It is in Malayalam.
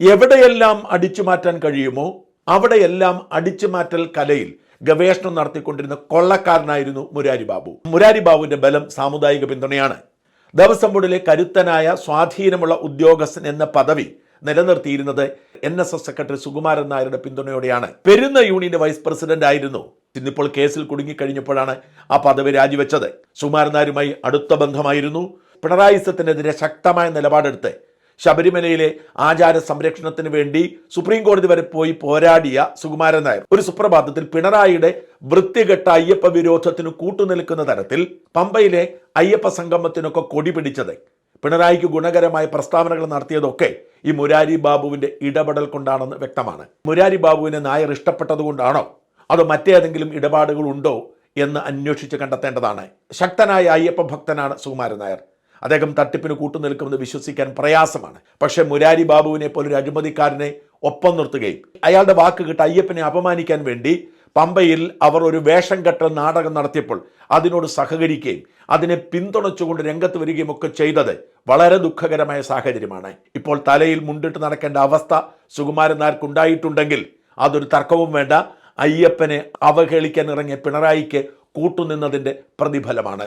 എവിടെയെല്ലാം അടിച്ചു മാറ്റാൻ കഴിയുമോ അവിടെയെല്ലാം അടിച്ചു മാറ്റൽ കലയിൽ ഗവേഷണം നടത്തിക്കൊണ്ടിരുന്ന കൊള്ളക്കാരനായിരുന്നു മുരാരി ബാബു. മുരാരി ബാബുവിന്റെ ബലം സാമുദായിക പിന്തുണയാണ്. ദേവസ്വം ബോർഡിലെ കരുത്തനായ സ്വാധീനമുള്ള ഉദ്യോഗസ്ഥൻ എന്ന പദവി നിലനിർത്തിയിരുന്നത് N S S secretary Sukumaran നായരുടെ പിന്തുണയോടെയാണ്. പെരുന്ന യൂണിയന്റെ വൈസ് പ്രസിഡന്റ് ആയിരുന്നു. ഇന്നിപ്പോൾ കേസിൽ കുടുങ്ങിക്കഴിഞ്ഞപ്പോഴാണ് ആ പദവി രാജിവെച്ചത്. സുകുമാരൻ നായരുമായി അടുത്ത ബന്ധമായിരുന്നു. പിണറായി സത്തിനെതിരെ ശക്തമായ നിലപാടെടുത്ത് ശബരിമലയിലെ ആചാര സംരക്ഷണത്തിന് വേണ്ടി സുപ്രീം കോടതി വരെ പോയി പോരാടിയ സുകുമാരൻ നായർ ഒരു സുപ്രഭാതത്തിൽ പിണറായിയുടെ വൃത്തികെട്ട അയ്യപ്പ വിരോധത്തിന് കൂട്ടുനിൽക്കുന്ന തരത്തിൽ പമ്പയിലെ അയ്യപ്പ സംഗമത്തിനൊക്കെ കൊടി പിടിച്ചത്. പിണറായിക്ക് ഗുണകരമായ പ്രസ്താവനകൾ നടത്തിയതൊക്കെ ഈ മുരാരി ബാബുവിന്റെ ഇടപെടൽ കൊണ്ടാണെന്ന് വ്യക്തമാണ്. മുരാരി ബാബുവിനെ നായർ ഇഷ്ടപ്പെട്ടതുകൊണ്ടാണോ? അതോ മറ്റേതെങ്കിലും ഇടപാടുകൾ ഉണ്ടോ എന്ന് അന്വേഷിച്ച് കണ്ടെത്തേണ്ടതാണ്. ശക്തനായ അയ്യപ്പ ഭക്തനാണ് സുകുമാരൻ നായർ. അദ്ദേഹം തട്ടിപ്പിന് കൂട്ടുനിൽക്കുമെന്ന് വിശ്വസിക്കാൻ പ്രയാസമാണ്. പക്ഷേ മുരാരി ബാബുവിനെ പോലെ ഒരു അഴിമതിക്കാരനെ ഒപ്പം നിർത്തുകയും അയാളുടെ വാക്ക് കിട്ട അയ്യപ്പനെ അപമാനിക്കാൻ വേണ്ടി പമ്പയിൽ അവർ ഒരു വേഷം കെട്ടൽ നാടകം നടത്തിയപ്പോൾ അതിനോട് സഹകരിക്കുകയും അതിനെ പിന്തുണച്ചുകൊണ്ട് രംഗത്ത് വരികയും ഒക്കെ ചെയ്തത് വളരെ ദുഃഖകരമായ സാഹചര്യമാണ്. ഇപ്പോൾ തലയിൽ മുണ്ടിട്ട് നടക്കേണ്ട അവസ്ഥ സുകുമാരൻ നായർക്കുണ്ടായിട്ടുണ്ടെങ്കിൽ അതൊരു തർക്കവും വേണ്ട. അയ്യപ്പനെ അവഹേളിക്കാൻ ഇറങ്ങിയ പിണറായിക്ക് കൂട്ടുനിന്നതിന്റെ പ്രതിഫലമാണ്.